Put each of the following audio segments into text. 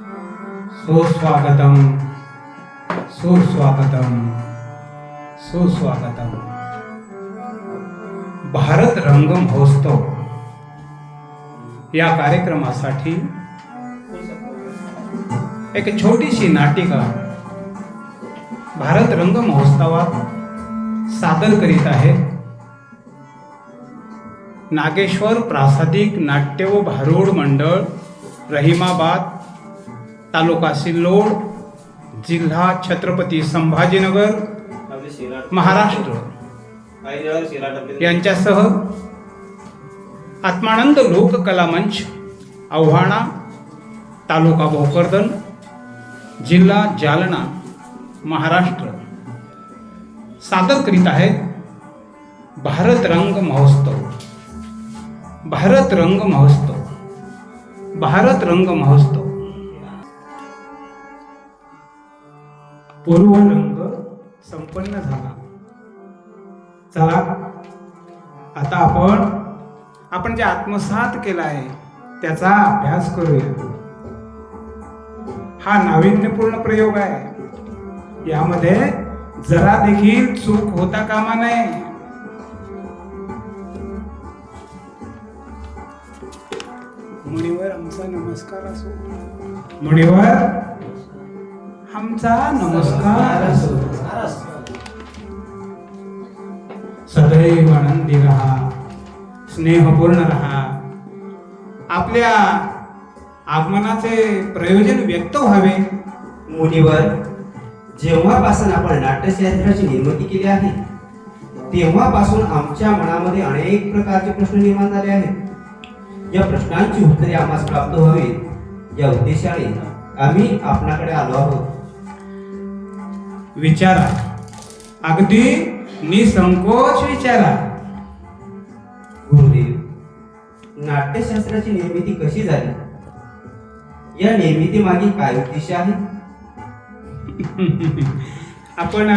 सुस्वागतम। सुस्वागतम। सुस्वागतम। भारत रंग महोत्सव या कार्यक्रमासाठी एक छोटीशी नाटिका भारत रंग महोत्सवात सादर करीत आहे. नागेश्वर प्रासादिक नाट्य व भारूड मंडळ रहिमाबाद तालुका सिल्लोड जिल्हा छत्रपती संभाजीनगर महाराष्ट्र. यांच्यासह आत्मानंद लोककला मंच आव्हाणा तालुका भोकरदन जिल्हा जालना महाराष्ट्र. सादर करीत आहेत भारत रंग महोत्सव. भारत रंग महोत्सव. भारत रंग महोत्सव. पूर्व रंग संपन्न झाला. चला आता आपण आपण जे आत्मसात केला आहे त्याचा अभ्यास करूया. हा नाविन्यपूर्ण प्रयोग आहे. यामध्ये जरा देखील चूक होता कामा नये. मुनिवर आमचा नमस्कार असो. मुनिवर आमचा नमस्कार असो. सदैव आनंदी रहा स्नेहपूर्ण रहा. आपल्या आगमनाचे प्रयोजन व्यक्त व्हावे. मुलीवर जेव्हापासून आपण नाट्यशास्त्राची निर्मिती केली आहे तेव्हापासून आमच्या मनामध्ये अनेक प्रकारचे प्रश्न निर्माण झाले आहेत. या प्रश्नांची उत्तरे आम्हाला प्राप्त व्हावीत या उद्देशाने आम्ही आपणाकडे आलो आहोत. विचारा. अगदी निसंकोच विचारा. गुरुदेव नाट्यशास्त्राची निर्मिती कशी झाली? या निर्मिती मागे काय उद्देश आहे आपण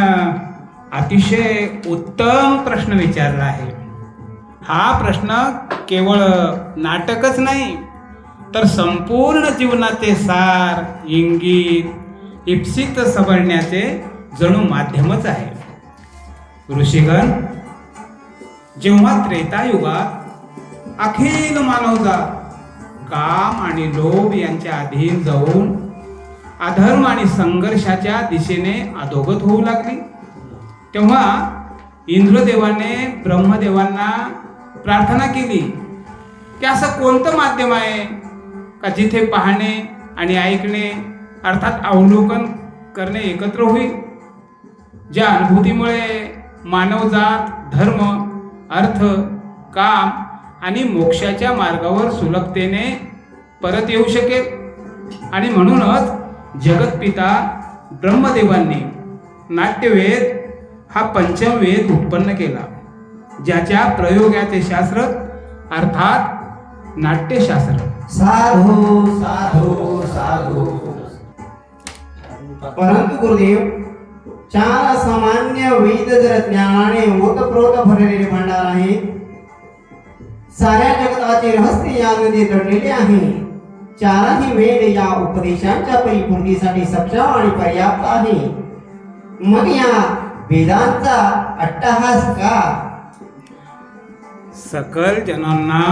अतिशय उत्तम प्रश्न विचारला आहे. हा प्रश्न केवळ नाटकच नाही तर संपूर्ण जीवनाचे सार इंगित इप्सित समजण्याचे जणू माध्यमच आहे. ऋषीगण जेव्हा त्रेतायुगात अखिल मानवजात काम आणि लोभ यांच्या अधीन जाऊन अधर्म आणि संघर्षाच्या दिशेने अधोगत होऊ लागली. तेव्हा इंद्रदेवाने ब्रह्मदेवांना प्रार्थना केली की असं कोणतं माध्यम आहे का जिथे पाहणे आणि ऐकणे अर्थात अवलोकन करणे एकत्र होईल? ज्या अनुभूतीमुळे मानवजात धर्म अर्थ काम आणि मोक्षाच्या मार्गावर सुलभतेने परत येऊ शकेल. आणि म्हणूनच जगतपिता ब्रह्मदेवांनी नाट्यवेद हा पंचम वेद उत्पन्न केला ज्याच्या प्रयोगाचे शास्त्र अर्थात नाट्यशास्त्र. साधू साधू साधू. परंतु गुरुदेव चार सामान्य वेद जर ज्ञानाने ओतप्रोत भरलेले भांडार आहे साऱ्या जगताचे रहस्य यामध्ये दडलेले आहे. चारही वेद या उपदेशांच्या परिपूर्तीसाठी सक्षम आणि पर्याप्त आहे. मग या वेदांचा अट्टहास का? सकल जनांना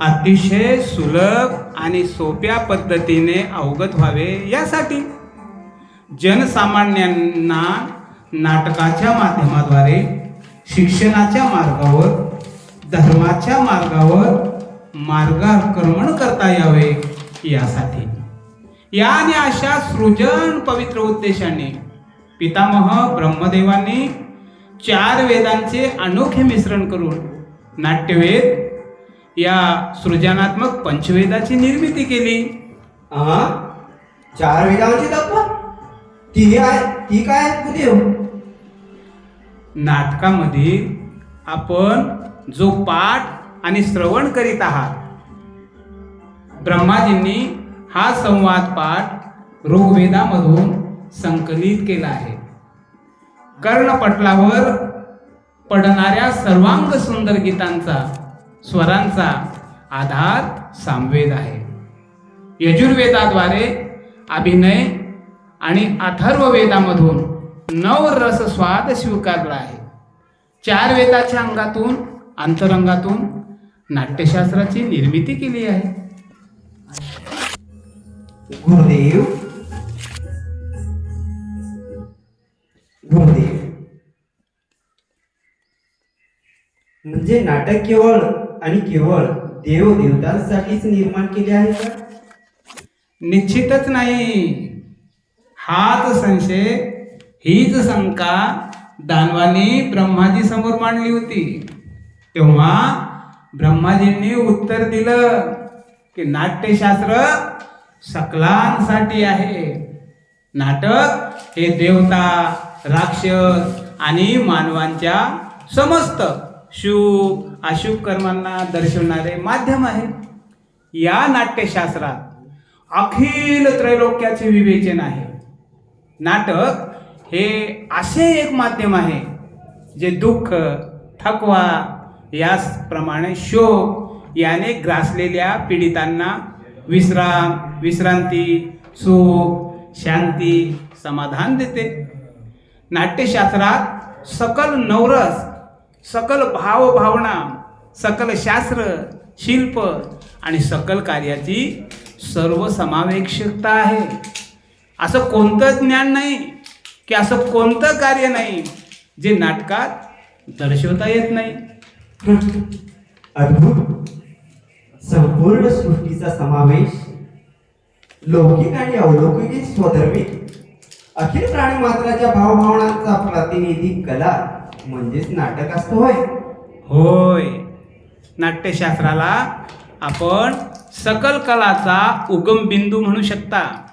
अतिशय सुलभ आणि सोप्या पद्धतीने अवगत व्हावे यासाठी. जनसामान्यांना नाटकाच्या माध्यमाद्वारे शिक्षणाच्या मार्गावर धर्माच्या मार्गावर मार्गाक्रमण करता यावे यासाठी. या आणि अशा सृजन पवित्र उद्देशाने पितामह ब्रह्मदेवांनी चार वेदांचे अनोखे मिश्रण करून नाट्यवेद या सृजनात्मक पंचवेदाची निर्मिती केली. चार वेदांची तत्व? ती आहे? ती काय आहेत नाटकामध्ये आपण जो पाठ आणि श्रवण करीत आहात ब्रह्माजींनी हा संवाद पाठ ऋग्वेदामधून संकलित केला आहे. कर्णपटलावर पडणाऱ्या सर्वांग सुंदर गीतांचा स्वरांचा आधार सामवेद आहे. यजुर्वेदाद्वारे अभिनय आणि अथर्व वेदामधून नव रस स्वाद स्वीकारला आहे. चार वेदाच्या अंगातून अंतरंगातून नाट्यशास्त्राची निर्मिती केली आहे. गुरुदेव गुरुदेव. म्हणजे नाटक केवळ आणि केवळ देव देवतांसाठीच निर्माण केले आहे का? निश्चितच नाही. हाच संशय हीच शंका दानवानी ब्रह्माजी समोर मांडली होती. तेव्हा ब्रह्माजींनी उत्तर दिलं की नाट्यशास्त्र सकलांसाठी आहे. नाटक हे देवता राक्षस आणि मानवांच्या समस्त शुभ अशुभ कर्मांना दर्शवणारे माध्यम आहे. या नाट्यशास्त्रात अखिल त्रैलोक्याचे विवेचन आहे. नाटक हे असे एक माध्यम आहे जे दुःख थकवा याचप्रमाणे शोक याने ग्रासलेल्या पीडितांना विश्राम विश्रांती सुख शांती समाधान देते. नाट्यशास्त्रात सकल नवरस सकल भावभावना सकल शास्त्र शिल्प आणि सकल कार्याची सर्वसमावेक्षकता आहे. असं कोणतं ज्ञान नाही की असं कोणतं कार्य नाही जे नाटकात दर्शवता येत नाही. अद्भुत. संपूर्ण सृष्टीचा समावेश लौकिक आणि अलौकिक स्वधर्मी अखिल प्राणी मात्राच्या भावभावनांचा प्रातिनिधिक कला म्हणजेच नाटक असतं होय. होय. नाट्यशास्त्राला आपण सकल कलाचा उगम बिंदू म्हणू शकता.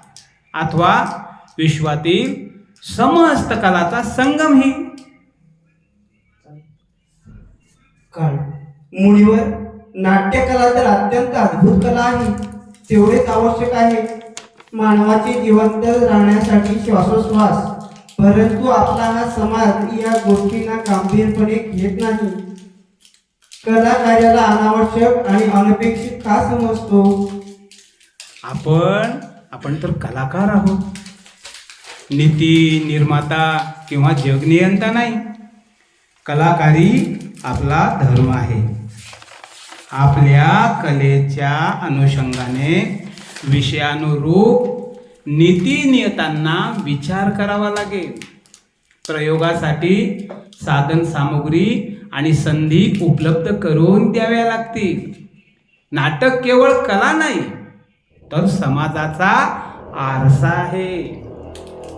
अथवा विश्वातील समस्त कलाचा संगमही काळ. मुळीवर नाट्यकला तर अत्यंत अद्भुत कला आहे. तेवढेच आवश्यक आहे. मानवाचे जिवंत राहण्यासाठी श्वासोश्वास. परंतु आपला हा समाज या गोष्टींना गांभीरपणे घेत नाही. कला कार्याला अनावश्यक आणि अनपेक्षित का समजतो? आपण आपण तर कलाकार आहोत. नीती निर्माता किंवा जगनियंता नाही. कलाकारी आपला धर्म आहे. आपल्या कलेच्या अनुषंगाने विषयानुरूप नीतीनियतांना विचार करावा लागेल. प्रयोगासाठी साधन सामुग्री आणि संधी उपलब्ध करून द्याव्या लागतील. नाटक केवळ कला नाही तर समाजाचा आरसा आहे.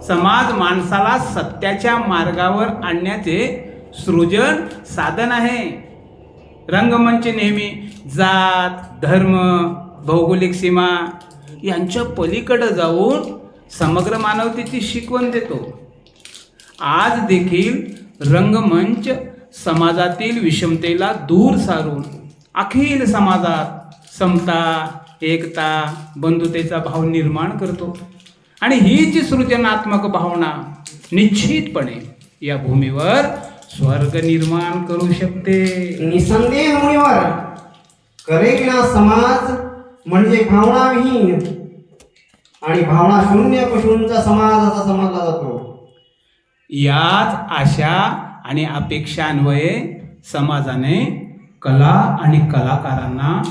समाज माणसाला सत्याच्या मार्गावर आणण्याचे सृजन साधन आहे. रंगमंच नेहमी जात धर्म भौगोलिक सीमा यांच्या पलीकडं जाऊन समग्र मानवतेची शिकवण देतो. आज देखील रंगमंच समाजातील विषमतेला दूर सारून अखिल समाजात समता एकता बंधुतेचा भाव निर्माण करतो. आणि हीच सृजनात्मक भावना निश्चितपणे या भूमीवर स्वर्ग निर्माण करू शकते. निसंदेह मुळीवर करेविना समाज म्हणजे भावनाविहीन आणि भावना शून्य पशूंचा समाज असा समजला जातो. याच आशा आणि अपेक्षान्वये समाजाने कला आणि कलाकारांना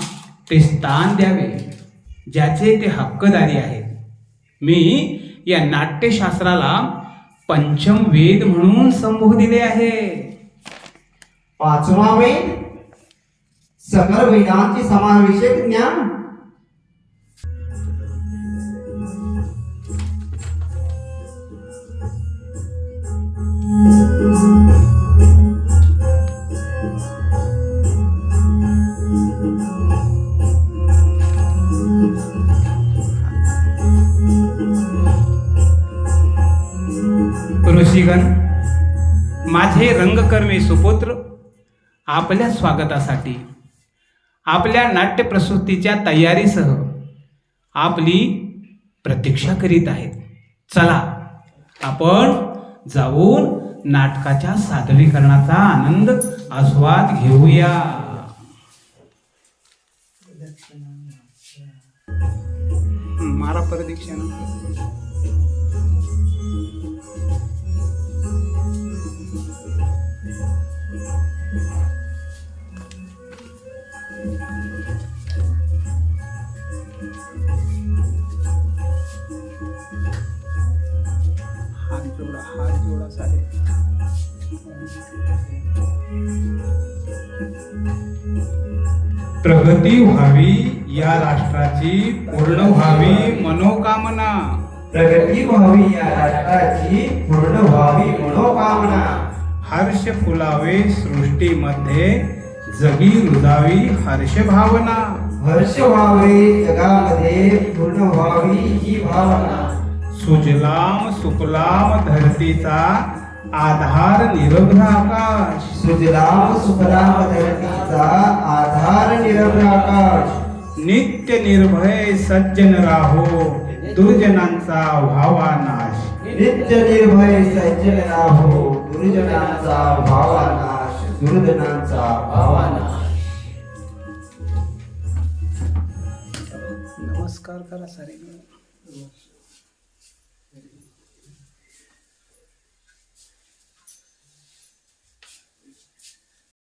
ते स्थान द्यावे ज्याचे ते हक्कदारी आहेत. मी या नाट्यशास्त्राला पंचम वेद म्हणून संबोधिले आहे. पाचवा वेद सकल वेदांचे समावेशक ज्ञान. माझे सुपुत्र आपल्या स्वागतासाठी आपल्या नाट्यप्रस्तुतीच्या तयारीसह आपली प्रतीक्षा करीत आहेत चला आपण जाऊन नाटकाच्या सादरीकरणाचा आनंद आस्वाद घेऊया हम्म. Thank you. हात जोडा हात जोडा सारे. प्रगती व्हावी या राष्ट्राची पूर्ण व्हावी. मनोकामना. प्रगती व्हावी या राष्ट्राची पूर्ण व्हावी मनोकामना. हर्ष फुलावे सृष्टीमध्ये जगी रुजावी हर्ष भावना. हर्ष व्हावे जगामध्ये पूर्ण व्हावी ही भावना. सुजलाम सुफलाम धरतीचा आधार निरभ्र आकाश. सुजलाम सुफलाम धरतीचा आधार निरभ्र आकाश. नित्य निर्भय सज्जन राहो दुर्जनांचा व्हावा नाश. नित्य निर्भय सज्जन राहो दुर्जनांचा भावानाश दुर्जनांचा भावानाश. नमस्कार करा सारे.